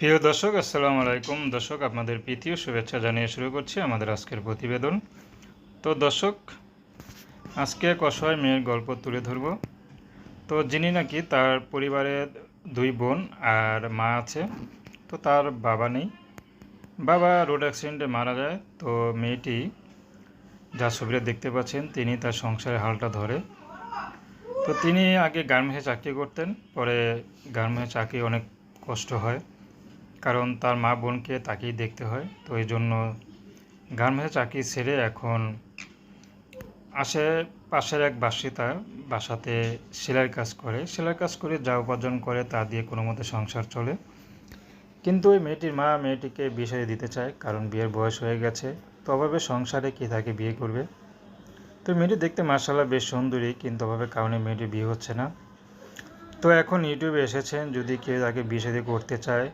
প্রিয় দর্শক, আসসালামু আলাইকুম। দর্শক, আপনাদের প্রীতীয় শুভেচ্ছা জানিয়ে শুরু করছি আমাদের আজকের প্রতিবেদন। তো দর্শক, আজকে এক অসহায় মেয়ের গল্প তুলে ধরব। তো যিনি নাকি তার পরিবারে দুই বোন আর মা আছে, তো তার বাবা নেই। বাবা রোড অ্যাক্সিডেন্টে মারা যায়। তো মেয়েটি যা ছবিটা দেখতে পাচ্ছেন, তিনি তার সংসারের হালটা ধরে। তো তিনি আগে গার্মেন্টসে চাকরি করতেন, পরে গার্মেন্টসে চাকরি অনেক কষ্ট হয়। কারণ তার মা বোনকে তাকেই দেখতে হয়। তো এই জন্য গান গার্মেন্টসে চাকরি ছেড়ে এখন আসে পাশের এক বাসিতা বাসাতে সেলাইয়ের কাজ করে। সেলাইয়ের কাজ করে যা উপার্জন করে তা দিয়ে কোনো মতে সংসার চলে। কিন্তু ওই মেয়েটির মা মেয়েটিকে বিয়ে দিতে চায়, কারণ বিয়ের বয়স হয়ে গেছে। তো অভাবে সংসারে কে তাকে বিয়ে করবে? তো মেয়েটি দেখতে মার্শাল্লাহ বেশ সুন্দরী, কিন্তু অভাবে কারণে মেয়েটির বিয়ে হচ্ছে না। তো এখন ইউটিউবে এসেছেন, যদি কেউ তাকে বিয়ে করতে চায়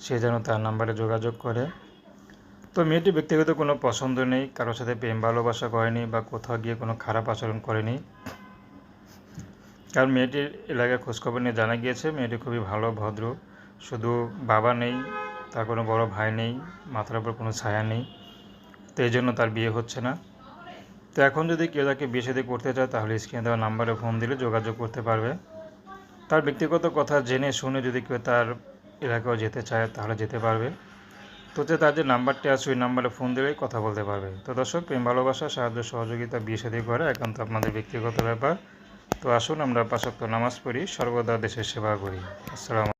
সে যেন তার নাম্বারে যোগাযোগ করে। তো মেয়েটি ব্যক্তিগত কোনো পছন্দ নেই, কারোর সাথে প্রেম ভালোবাসা করেনি বা কোথাও গিয়ে কোনো খারাপ আচরণ করেনি। কারণ মেয়েটির এলাকায় খোঁজখবর নিয়ে জানা গিয়েছে, মেয়েটি খুবই ভালো, ভদ্র। শুধু বাবা নেই, তার কোনো বড় ভাই নেই, মাথার উপর কোনো ছায়া নেই। তো এই জন্য তার বিয়ে হচ্ছে না। তো এখন যদি কেউ তাকে বিয়ে সাথে করতে চায়, তাহলে স্ক্রিনে দেওয়া নাম্বারে ফোন দিলে যোগাযোগ করতে পারবে। তার ব্যক্তিগত কথা জেনে শুনে যদি কেউ তার এলাকাও যেতে চায়, তাহলে যেতে পারবে। তো যে তার যে নাম্বারটি আছে, ওই নাম্বারে ফোন দিলেই কথা বলতে পারবে। তো দর্শক, প্রেম, ভালোবাসা, সাহায্য, সহযোগিতা, বিয়ে সাথে করে একান্ত আপনাদের ব্যক্তিগত ব্যাপার। তো আসুন আমরা পাশক্ত নামাজ পড়ি, সর্বদা দেশের সেবা করি। আসসালাম